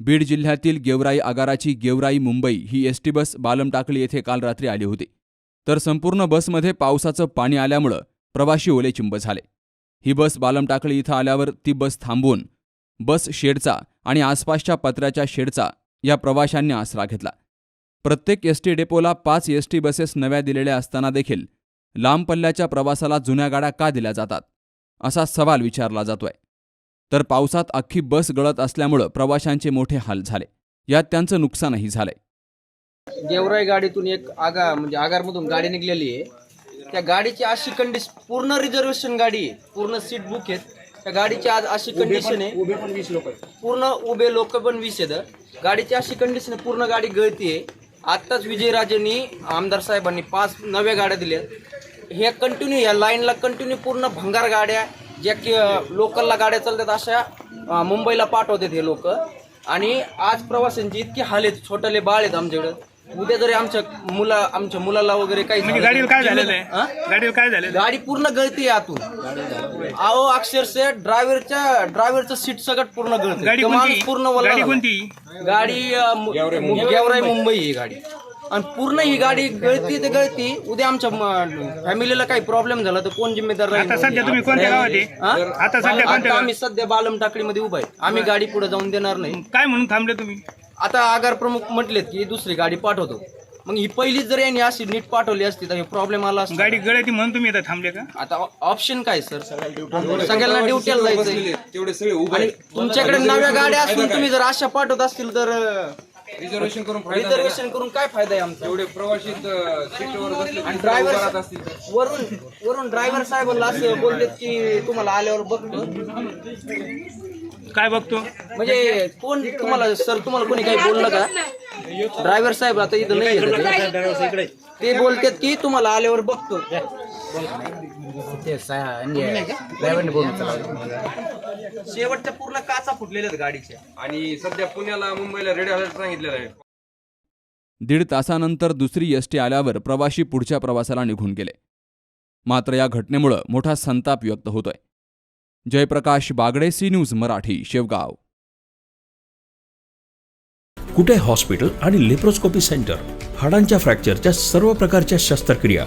बीड जिल्ह्यातील गेवराई आगाराची गेवराई मुंबई ही एसटी बस बालमटाकळी येथे काल रात्री आली होती. तर संपूर्ण बसमध्ये पावसाचं पाणी आल्यामुळं प्रवाशी ओलेचिंब झाले. ही बस बालमटाकळी इथं आल्यावर ती बस थांबवून बस शेडचा आणि आसपासच्या पत्र्याच्या शेडचा या प्रवाशांनी आसरा घेतला. प्रत्येक एसटी डेपोला पाच एस टी बसेस नव्या दिलेल्या असताना देखील लांब पल्ल्याच्या प्रवासाला जुन्या गाड्या का दिल्या जातात? असा सवाल विचारला जातोय. तर पावसात अख्खी बस गळत असल्यामुळं प्रवाशांचे मोठे हाल झाले. यात त्यांचं नुकसानही झालंय. गेवराई गाडीतून एक आगा म्हणजे आगारमधून गाडी निघलेली आहे. त्या गाडीची अशी कंडिशन पूर्ण रिझर्वेशन गाडी आहे. पूर्ण सीट बुक आहेत. त्या गाडीची आज अशी कंडिशन आहे. उभे पण वीस लोक पूर्ण उभे लोक पण वीस आहेत. गाडीची अशी कंडिशन आहे पूर्ण गाडी गळती आहे आत्ताच विजयराजेंनी आमदार साहेबांनी पाच नव्या गाड्या दिल्या हे कंटिन्यू या लाईनला कंटिन्यू पूर्ण भंगार गाड्या ज्या की लोकलला गाड्या चालतात अशा मुंबईला पाठवतात हे लोक. आणि आज प्रवाशांची इतकी हाल आहेत छोटले बाळ आहेत आमच्याकडे. उद्या जरी आमच्या मुला आमच्या मुलाला वगैरे काही म्हणजे झालं गाडीला काय झालेलं? आहे? गाडीला काय आहे? गाडी पूर्ण गळती आहे आतून. अहो अक्षरशः ड्रायव्हरच्या ड्रायव्हरचं सीट सगळं पूर्ण गळते गाडी पूर्ण गाडी झाला. कोणती? गाडी गेवराई मुंबई. ही गाडी. आणि पूर्ण ही गाडी गळती ते गळती उद्या आमच्या फॅमिलीला काही प्रॉब्लेम झाला तर कोण जिम्मेदार राहील? आता सध्या तुम्ही कोणत्या गावात आहे? हा? आता सध्या कोणत्या आता गावात आम्ही सध्या बालम टाकडीमध्ये उभा आहे. आम्ही गाडी पुढे जाऊन देणार नाही. काय म्हणून थांबले तुम्ही? आता आगार प्रमुख म्हटलेत की दुसरी गाडी पाठवतो. मग ही पहिलीच जर यांनी अशी नीट पाठवली असती तर हे प्रॉब्लेम आला असता. गाडी गळती म्हणून तुम्ही इथं थांबले का? आता ऑप्शन काय सर सगळ्यांना ड्युटीला जायचंय. तेवढे सगळे उभे आणि तुमच्याकडे नव्या गाड्या असून तुम्ही जर अशा पाठवत असतील तर रिझर्वेशन करून फायदा नाही रिझर्वेशन करून काय फायदा आहे आमचा. एवढे प्रवासी सीटवर बसले आणि ड्रायव्हर असतील तर. वरून वरून ड्रायव्हर साहेबांना असं बोललेत की तुम्हाला आल्यावर बघतो काय बघतो म्हणजे कोण तुम्हाला सर तुम्हाला कोणी काही बोललं का ड्रायव्हर साहेब आता इथं नाही. ते बोलतात की तुम्हाला आल्यावर बघतो शेवटच्या पूर्ण काचा फुटलेल्या आहेत गाडीच्या? आणि सध्या पुण्याला मुंबईला रेड अलर्ट सांगितलेला आहे. दीड तासानंतर दुसरी एस टी आल्यावर प्रवाशी पुढच्या प्रवासाला निघून गेले. मात्र या घटनेमुळं मोठा संताप व्यक्त होतोय. Jayprakash Bagde C news Marathi Shevgaon. Kute hospital आणि लेप्रोस्कोपी सेंटर? हाडांच्या फ्रॅक्चरच्या सर्व प्रकारच्या शस्त्रक्रिया.